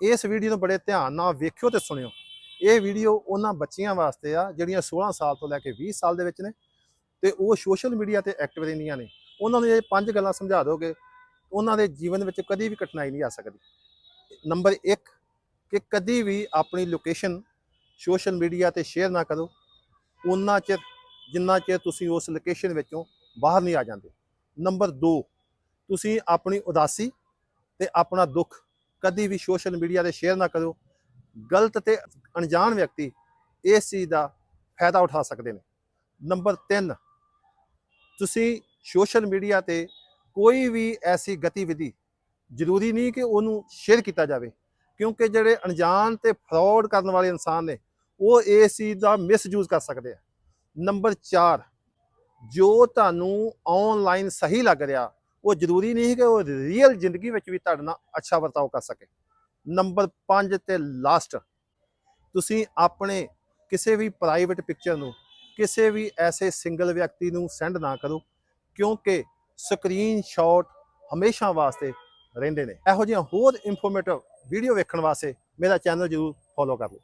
ਇਸ ਵੀਡੀਓ ਨੂੰ ਬੜੇ ਧਿਆਨ ਨਾਲ ਵੇਖਿਓ ਤੇ ਸੁਣਿਓ। ਇਹ ਵੀਡੀਓ ਉਹਨਾਂ ਬੱਚੀਆਂ ਵਾਸਤੇ ਆ, ਜਿਹੜੀਆਂ 16 ਸਾਲ ਤੋਂ ਲੈ ਕੇ 20 ਸਾਲ ਦੇ ਵਿੱਚ ਨੇ ਤੇ ਉਹ ਸੋਸ਼ਲ ਮੀਡੀਆ ਤੇ ਐਕਟਿਵ ਰਹਿੰਦੀਆਂ ਨੇ। ਉਹਨਾਂ ਨੂੰ ਇਹ ਪੰਜ ਗੱਲਾਂ ਸਮਝਾ ਦੋਗੇ, ਉਹਨਾਂ ਦੇ ਜੀਵਨ ਵਿੱਚ ਕਦੀ ਵੀ ਕਠਿਨਾਈ ਨਹੀਂ ਆ ਸਕਦੀ। ਨੰਬਰ 1 ਕਿ ਕਦੀ ਵੀ ਆਪਣੀ ਲੋਕੇਸ਼ਨ ਸੋਸ਼ਲ ਮੀਡੀਆ ਤੇ ਸ਼ੇਅਰ ਨਾ ਕਰੋ। ਉਹਨਾਂ ਚਿਰ, ਜਿੰਨਾ ਚਿਰ ਤੁਸੀਂ ਉਸ ਲੋਕੇਸ਼ਨ ਵਿੱਚੋਂ ਬਾਹਰ ਨਹੀਂ ਆ ਜਾਂਦੇ। ਨੰਬਰ 2 ਤੁਸੀਂ ਆਪਣੀ ਉਦਾਸੀ ਤੇ ਆਪਣਾ ਦੁੱਖ ਕਦੀ ਵੀ ਸੋਸ਼ਲ ਮੀਡੀਆ ਤੇ ਸ਼ੇਅਰ ਨਾ ਕਰੋ ਗਲਤ ਤੇ ਅਣਜਾਣ ਵਿਅਕਤੀ ਇਸ ਚੀਜ਼ ਦਾ ਫਾਇਦਾ ਉਠਾ ਸਕਦੇ ਨੇ। ਨੰਬਰ 3 ਤੁਸੀਂ ਸੋਸ਼ਲ ਮੀਡੀਆ ਤੇ ਕੋਈ ਵੀ ਐਸੀ ਗਤੀਵਿਧੀ ਜ਼ਰੂਰੀ ਨਹੀਂ ਕਿ ਉਹਨੂੰ ਸ਼ੇਅਰ ਕੀਤਾ ਜਾਵੇ, ਕਿਉਂਕਿ ਜਿਹੜੇ ਅਣਜਾਣ ਤੇ ਫਰਾਡ ਕਰਨ ਵਾਲੇ ਇਨਸਾਨ ਨੇ, ਉਹ ਇਸ ਚੀਜ਼ ਦਾ ਮਿਸਯੂਜ਼ ਕਰ ਸਕਦੇ ਆ। ਨੰਬਰ 4 ਜੋ ਤੁਹਾਨੂੰ ਆਨਲਾਈਨ ਸਹੀ ਲੱਗ ਰਿਹਾ ਉਹ ਜ਼ਰੂਰੀ ਨਹੀਂ ਕਿ ਉਹ ਰੀਅਲ ਜ਼ਿੰਦਗੀ ਵਿੱਚ ਵੀ ਤੁਹਾਡੇ ਨਾਲ ਅੱਛਾ ਵਰਤਾਓ ਕਰ ਸਕੇ। ਨੰਬਰ 5 ਤੇ ਲਾਸਟ ਤੁਸੀਂ ਆਪਣੇ ਕਿਸੇ ਵੀ ਪ੍ਰਾਈਵੇਟ ਪਿਕਚਰ ਨੂੰ, ਕਿਸੇ ਵੀ ਐਸੇ ਸਿੰਗਲ ਵਿਅਕਤੀ ਨੂੰ ਸੈਂਡ ਨਾ ਕਰੋ, ਕਿਉਂਕਿ ਸਕਰੀਨਸ਼ਾਟ ਹਮੇਸ਼ਾ ਵਾਸਤੇ ਰਹਿੰਦੇ ਨੇ। ਇਹੋ ਜਿਹੀਆਂ ਹੋਰ ਇਨਫੋਰਮੇਟਿਵ ਵੀਡੀਓ ਵੇਖਣ ਵਾਸਤੇ ਮੇਰਾ ਚੈਨਲ ਜਰੂਰ ਫੋਲੋ ਕਰ ਲਓ।